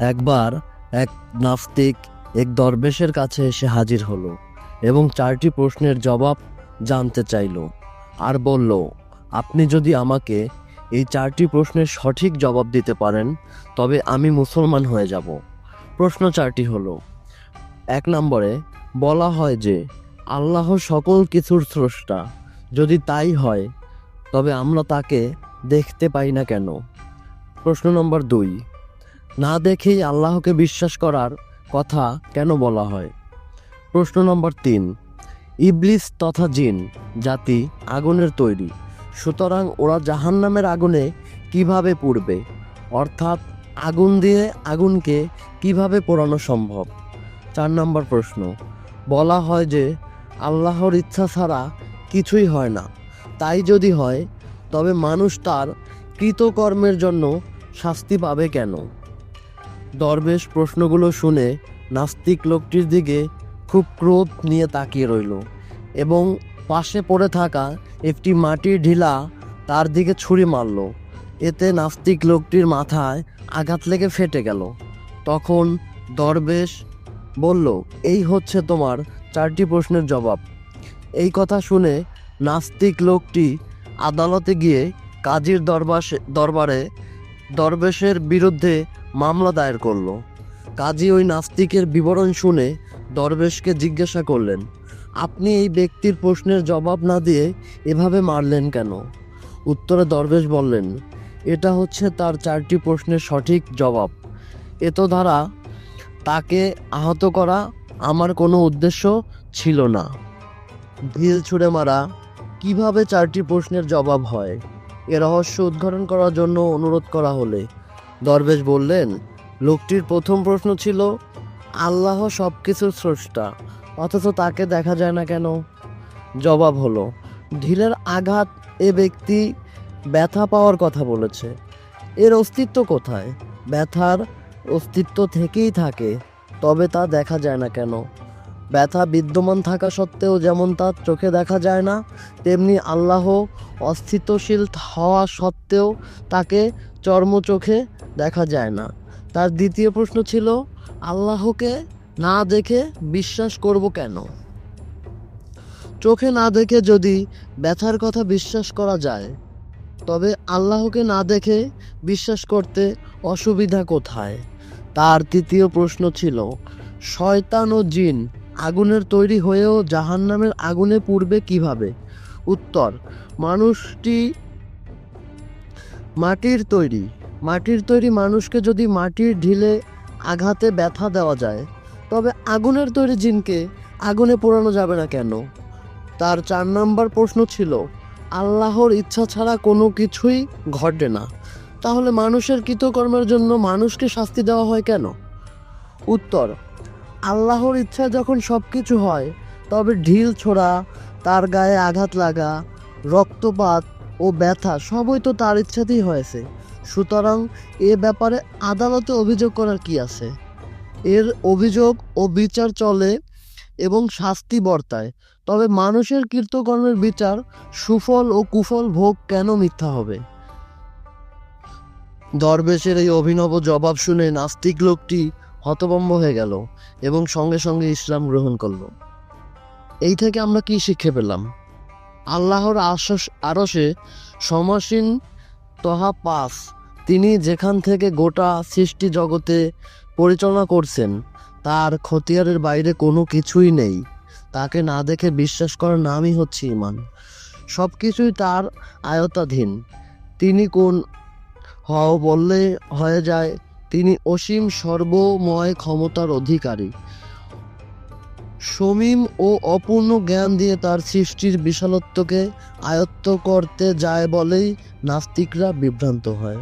একবার এক নাস্তিক এক দরবেশের কাছে এসে হাজির হলো এবং চারটি প্রশ্নের জবাব জানতে চাইল আর বলল, আপনি যদি আমাকে এই চারটি প্রশ্নের সঠিক জবাব দিতে পারেন, তবে আমি মুসলমান হয়ে যাব। প্রশ্ন চারটি হলো, এক নম্বরে, বলা হয় যে, আল্লাহ সকল কিছুর স্রষ্টা। যদি তাই হয়, তবে আমরা তাকে দেখতে পাই না কেন? প্রশ্ন নম্বর দুই না দেখেই আল্লাহকে বিশ্বাস করার কথা কেন বলা হয়? প্রশ্ন নম্বর তিন। ইবলিস তথা জিন, জাতি, আগুনের তৈরি। সুতরাং ওরা জাহান্নামের আগুনে কীভাবে পুড়বে? অর্থাৎ আগুন দিয়ে আগুনকে কীভাবে পোড়ানো সম্ভব? চার নম্বর প্রশ্ন। বলা হয় যে, আল্লাহর ইচ্ছা ছাড়া কিছুই হয় না। তাই যদি হয়, তবে মানুষ তার কৃতকর্মের জন্য শাস্তি পাবে কেন? দরবেশ প্রশ্নগুলো শুনে নাস্তিক লোকটির দিকে খুব ক্রোধ নিয়ে তাকিয়ে রইল এবং পাশে পড়ে থাকা একটি মাটির ঢিলা তার দিকে ছুরি মারল। এতে নাস্তিক লোকটির মাথায় আঘাত লেগে ফেটে গেল। তখন দরবেশ বলল, এই হচ্ছে তোমার চারটি প্রশ্নের জবাব। এই কথা শুনে নাস্তিক লোকটি আদালতে গিয়ে কাজীর দরবার দরবারে দরবেশের বিরুদ্ধে মামলা দায়ের করল। কাজী ওই নাস্তিকের বিবরণ শুনে দরবেশকে জিজ্ঞাসা করলেন, আপনি এই ব্যক্তির প্রশ্নের জবাব না দিয়ে এভাবে মারলেন কেন? উত্তরে দরবেশ বললেন, এটা হচ্ছে তার চারটি প্রশ্নের সঠিক জবাব। এত দ্বারা তাকে আহত করা আমার কোনো উদ্দেশ্য ছিল না। ঢিল ছুঁড়ে মারা, কীভাবে চারটি প্রশ্নের জবাব হয়? এ রহস্য উদ্ঘাটন করার জন্য অনুরোধ করা হলে দরবেশ বললেন, লোকটির প্রথম প্রশ্ন ছিল, আল্লাহ সব কিছুর স্রষ্টা, অথচ তাকে দেখা যায় না কেন? জবাব হলো, ঢিলের আঘাত এ ব্যক্তি ব্যথা পাওয়ার কথা বলেছে। এর অস্তিত্ব কোথায়? ব্যথার অস্তিত্ব থেকেই থাকে, তবে তা দেখা যায় না কেন? ব্যথা বিদ্যমান থাকা সত্ত্বেও যেমন তার চোখে দেখা যায় না, তেমনি আল্লাহ অস্তিত্বশীল হওয়া সত্ত্বেও তাকে চর্ম চোখে দেখা যায় না। তার দ্বিতীয় প্রশ্ন ছিল, আল্লাহকে না দেখে বিশ্বাস করব কেন? চোখে না দেখে যদি ব্যথার কথা বিশ্বাস করা যায়, তবে আল্লাহকে না দেখে বিশ্বাস করতে অসুবিধা কোথায়? তার তৃতীয় প্রশ্ন ছিল, শয়তান ও জিন আগুনের তৈরি হয়েও জাহান্নামের আগুনে পুড়বে কীভাবে? উত্তর, মানুষটি মাটির তৈরি। মাটির তৈরি মানুষকে যদি মাটির ঢিলে আঘাতে ব্যথা দেওয়া যায়, তবে আগুনের তৈরি জিনকে আগুনে পোড়ানো যাবে না কেন? তার চার নম্বর প্রশ্ন ছিল, আল্লাহর ইচ্ছা ছাড়া কোনো কিছুই ঘটে না। তাহলে মানুষের কৃতকর্মের জন্য মানুষকে শাস্তি দেওয়া হয় কেন? উত্তর আল্লাহর ইচ্ছা যখন সব কিছু হয়, তবে ঢিল ছোড়া, তার গায়ে আঘাত লাগা, রক্তপাত ও ব্যথা সবই তো তার ইচ্ছাতেই হয়েছে। সুতরাং এ ব্যাপারে আদালতে অভিযোগ করার কি আছে? এর অভিযোগ ও বিচার চলে এবং শাস্তি বর্তায়। তবে মানুষের কৃতকর্মের বিচার সুফল ও কুফল ভোগ কেন মিথ্যা হবে? দরবেশের এই অভিনব জবাব শুনে নাস্তিক লোকটি হতভম্ব হয়ে গেল এবং সঙ্গে সঙ্গে ইসলাম গ্রহণ করল। এই থেকে আমরা কি শিক্ষে পেলাম? আল্লাহর আশ্বাস আরসে সমাসীন তহা পাস তিনি যেখান থেকে গোটা সৃষ্টি জগতে পরিচালনা করছেন, তার খতিয়ারের বাইরে কোনো কিছুই নেই। তাকে না দেখে বিশ্বাস করার নামই হচ্ছে ইমান সব কিছুই তার আয়তাধীন তিনি কোন হও বললে হয়ে যায় তিনি অসীম সর্বময় ক্ষমতার অধিকারী। সমীম ও অপূর্ণ জ্ঞান দিয়ে তার সৃষ্টির বিশালত্বকে আয়ত্ত করতে যায় বলেই নাস্তিকরা বিভ্রান্ত হয়।